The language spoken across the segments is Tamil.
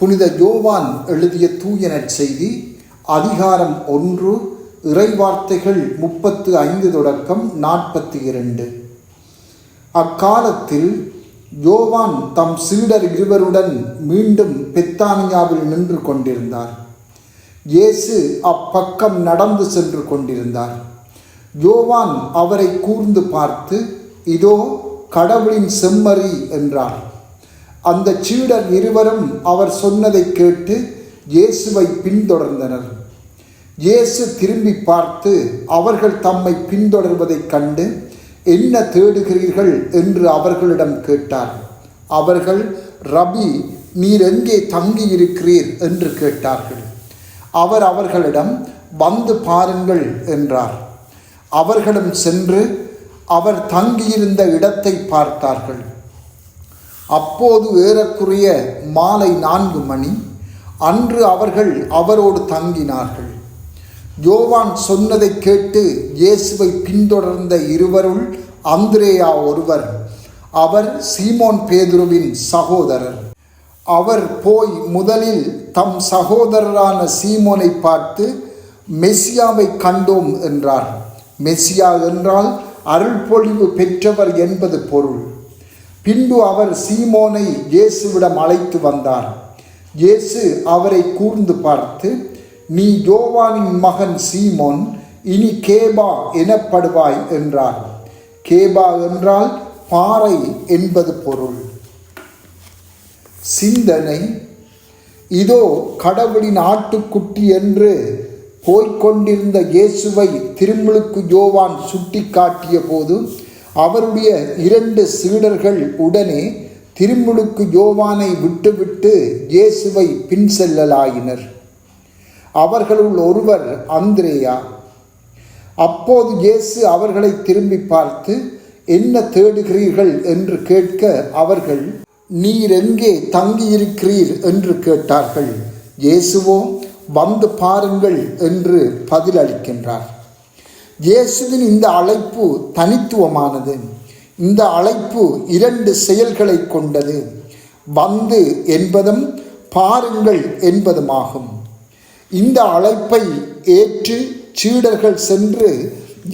புனித யோவான் எழுதிய தூய செய்தி அதிகாரம் ஒன்று இறைவார்த்தைகள் முப்பத்து ஐந்து தொடக்கம் நாற்பத்தி இரண்டு. அக்காலத்தில் யோவான் தம் சீடர் இருவருடன் மீண்டும் பெத்தானியாவில் நின்று கொண்டிருந்தார். இயேசு அப்பக்கம் நடந்து சென்று கொண்டிருந்தார். யோவான் அவரை கூர்ந்து பார்த்து இதோ கடவுளின் செம்மறி என்றார். அந்த சீடர் இருவரும் அவர் சொன்னதை கேட்டு இயேசுவை பின்தொடர்ந்தனர். இயேசு திரும்பி பார்த்து அவர்கள் தம்மை பின்தொடர்வதைக் கண்டு என்ன தேடுகிறீர்கள்? என்று அவர்களிடம் கேட்டார். அவர்கள் ரபி நீர் எங்கே தங்கியிருக்கிறீர்? என்று கேட்டார்கள். அவர் அவர்களிடம் வந்து பாருங்கள் என்றார். அவர்களும் சென்று அவர் தங்கியிருந்த இடத்தை பார்த்தார்கள். அப்போது ஏறக்குறைய மாலை நான்கு மணி அன்று அவர்கள் அவரோடு தங்கினார்கள். யோவான் சொன்னதை கேட்டு இயேசுவை பின்தொடர்ந்த இருவருள் அந்திரேயா ஒருவர் அவர் சீமோன் பேதுருவின் சகோதரர். அவர் போய் முதலில் தம் சகோதரரான சீமோனை பார்த்து மெஸ்ஸியாவை கண்டோம் என்றார். மெஸ்ஸியா என்றால் அருள்பொழிவு பெற்றவர் என்பது பொருள். பின்பு அவர் சீமோனை இயேசுவிடம் அழைத்து வந்தார். இயேசு அவரை கூர்ந்து பார்த்து நீ யோவானின் மகன் சீமோன் இனி கேபா எனப்படுவாய் என்றார். கேபா என்றால் பாறை என்பது பொருள். சிந்தனை. இதோ கடவுளின் ஆட்டுக்குட்டி என்று போய்கொண்டிருந்த இயேசுவை திருமுழுக்கு யோவான் சுட்டி காட்டிய போது அவருடைய இரண்டு சீடர்கள் உடனே திருமுழுக்கு யோவானை விட்டுவிட்டு இயேசுவை பின் செல்லலாயினர். அவர்களுள் ஒருவர் அந்திரேயா. அப்போது இயேசு அவர்களை திரும்பி பார்த்து என்ன தேடுகிறீர்கள்? என்று கேட்க அவர்கள் நீர் எங்கே தங்கியிருக்கிறீர்? என்று கேட்டார்கள். இயேசுவோ வந்து பாருங்கள் என்று பதிலளிக்கின்றார். இயேசுவின் இந்த அழைப்பு தனித்துவமானது. இந்த அழைப்பு இரண்டு செயல்களை கொண்டது. வந்து என்பதும் பாருங்கள் என்பதுமாகும். இந்த அழைப்பை ஏற்று சீடர்கள் சென்று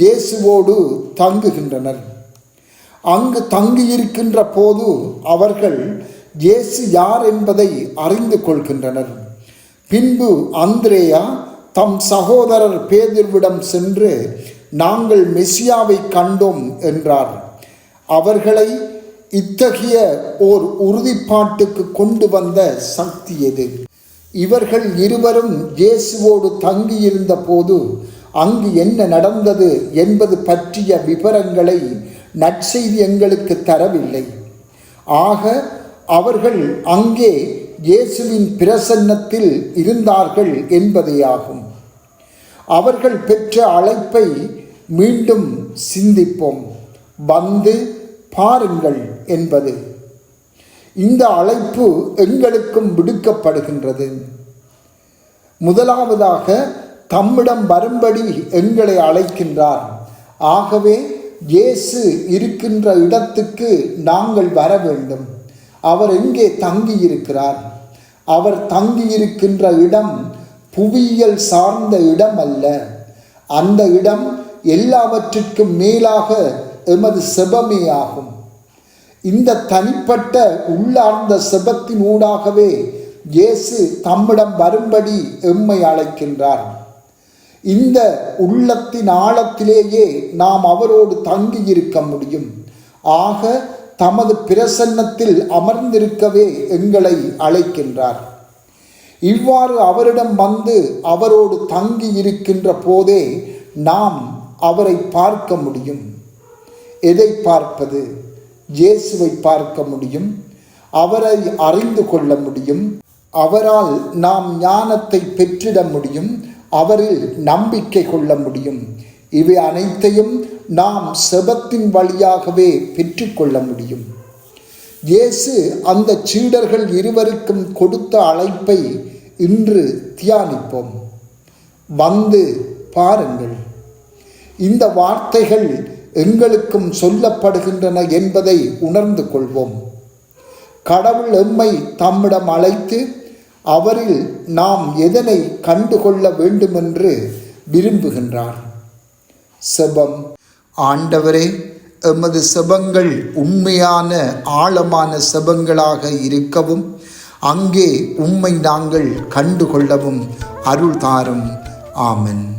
இயேசுவோடு தங்குகின்றனர். அங்கு தங்கியிருக்கின்ற போது அவர்கள் இயேசு யார் என்பதை அறிந்து கொள்கின்றனர். பின்பு அந்திரேயா தம் சகோதரர் பேதிர்விடம் சென்று நாங்கள் மெசியாவை கண்டோம் என்றார். அவர்களை இத்தகைய ஓர் உறுதிப்பாட்டுக்கு கொண்டு வந்த சக்தி எது? இவர்கள் இருவரும் இயேசுவோடு தங்கியிருந்த போது அங்கு என்ன நடந்தது என்பது பற்றிய விவரங்களை நற்செய்தி எங்களுக்கு தரவில்லை. ஆக அவர்கள் அங்கே இயேசுவின் பிரசன்னத்தில் இருந்தார்கள் என்பதேயாகும். அவர்கள் பெற்ற அழைப்பை மீண்டும் சிந்திப்போம். வந்து பாருங்கள் என்பது. இந்த அழைப்பு எங்களுக்கும் விடுக்கப்படுகின்றது. முதலாவதாக தம்மிடம் வரும்படி எங்களை அழைக்கின்றார். ஆகவே இயேசு இருக்கின்ற இடத்துக்கு நாங்கள் வர வேண்டும். அவர் எங்கே தங்கியிருக்கிறார்? அவர் தங்கியிருக்கின்ற இடம் புவியியல் சார்ந்த இடம் அல்ல அந்த இடம் எல்லாவற்றிற்கும் மேலாக எமது செபமே ஆகும். இந்த தனிப்பட்ட உள்ளார்ந்த செபத்தின் ஊடாகவே இயேசு தம்மிடம் வரும்படி எம்மை அழைக்கின்றார். இந்த உள்ளத்தின் ஆழத்திலேயே நாம் அவரோடு தங்கி இருக்க முடியும். ஆக தமது பிரசன்னத்தில் அமர்ந்திருக்கவே எங்களை அழைக்கின்றார். இவ்வாறு அவரிடம் வந்து அவரோடு தங்கி இருக்கின்ற போதே நாம் அவரை பார்க்க முடியும். எதை பார்ப்பது? இயேசுவை பார்க்க முடியும். அவரை அறிந்து கொள்ள முடியும். அவரால் நாம் ஞானத்தை பெற்றிட முடியும். அவரில் நம்பிக்கை கொள்ள முடியும். இவை அனைத்தையும் நாம் செபத்தின் வழியாகவே பெற்றுக்கொள்ள முடியும். இயேசு அந்த சீடர்கள் இருவருக்கும் கொடுத்த அழைப்பை இன்று தியானிப்போம். வந்து பாருங்கள். இந்த வார்த்தைகள் எங்களுக்கும் சொல்லப்படுகின்றன என்பதை உணர்ந்து கொள்வோம். கடவுள் எம்மை தம்மிடம் அழைத்து அவரில் நாம் எதனை கண்டுகொள்ள வேண்டுமென்று விரும்புகின்றார். செபம். ஆண்டவரே எமது செபங்கள் உண்மையான ஆழமான செபங்களாக இருக்கவும் அங்கே உம்மை நாங்கள் கண்டுகொள்ளவும் அருள் தாரும். ஆமென்.